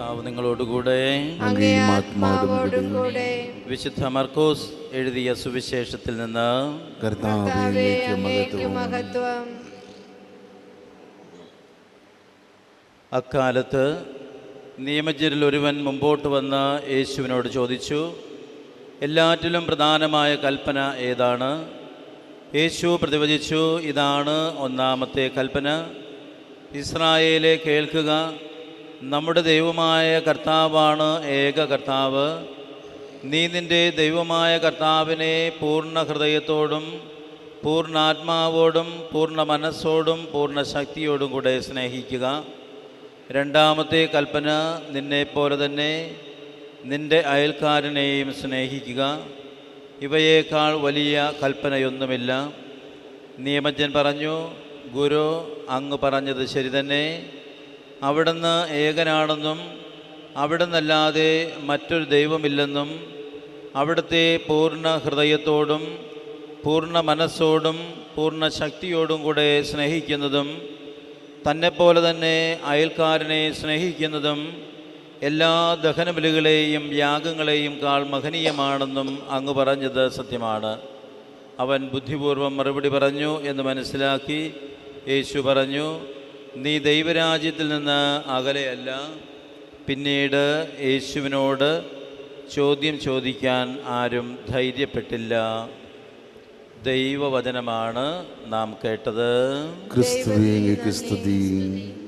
കർത്താവ് നിങ്ങളോടുകൂടെ. വിശുദ്ധ മർക്കോസ് എഴുതിയ സുവിശേഷത്തിൽ നിന്ന് അക്കാലത്ത് നിയമജ്ഞരിൽ ഒരുവൻ മുമ്പോട്ട് വന്ന് യേശുവിനോട് ചോദിച്ചു എല്ലാറ്റിലും പ്രധാനമായ കൽപ്പന ഏതാണ്? യേശു പ്രതിവചിച്ചു ഇതാണ് ഒന്നാമത്തെ കൽപ്പന. ഇസ്രായേലെ കേൾക്കുക നമ്മുടെ ദൈവമായ കർത്താവാണ് ഏക കർത്താവ്. നീ നിന്റെ ദൈവമായ കർത്താവിനെ പൂർണ ഹൃദയത്തോടും പൂർണാത്മാവോടും പൂർണ മനസ്സോടും പൂർണ ശക്തിയോടും കൂടെ സ്നേഹിക്കുക. രണ്ടാമത്തെ കൽപ്പന നിന്നെപ്പോലെ തന്നെ നിന്റെ അയൽക്കാരനെയും സ്നേഹിക്കുക. ഇവയേക്കാൾ വലിയ കൽപ്പനയൊന്നുമില്ല. നിയമജ്ഞൻ പറഞ്ഞു ഗുരു അങ്ങ് പറഞ്ഞത് ശരി തന്നെ. അവിടുന്ന് ഏകനാണെന്നും അവിടുന്നല്ലാതെ മറ്റൊരു ദൈവമില്ലെന്നും അവിടുത്തെ പൂർണ ഹൃദയത്തോടും പൂർണ മനസ്സോടും പൂർണ ശക്തിയോടും കൂടെ സ്നേഹിക്കുന്നതും തന്നെപ്പോലെ തന്നെ അയൽക്കാരനെ സ്നേഹിക്കുന്നതും എല്ലാ ദഹനബലികളെയും യാഗങ്ങളെയും കാൾ മഹനീയമാണെന്നും അങ്ങ് പറഞ്ഞത് സത്യമാണ്. അവൻ ബുദ്ധിപൂർവം മറുപടി പറഞ്ഞു എന്ന് മനസ്സിലാക്കി യേശു പറഞ്ഞു നീ ദൈവരാജ്യത്തിൽ നിന്ന് അകലെയല്ല പിന്നീട് യേശുവിനോട് ചോദ്യം ചോദിക്കാൻ ആരും ധൈര്യപ്പെട്ടില്ല. ദൈവവചനമാണ് നാം കേട്ടത്. ക്രിസ്തു അങ്ങേക്ക് സ്തുതി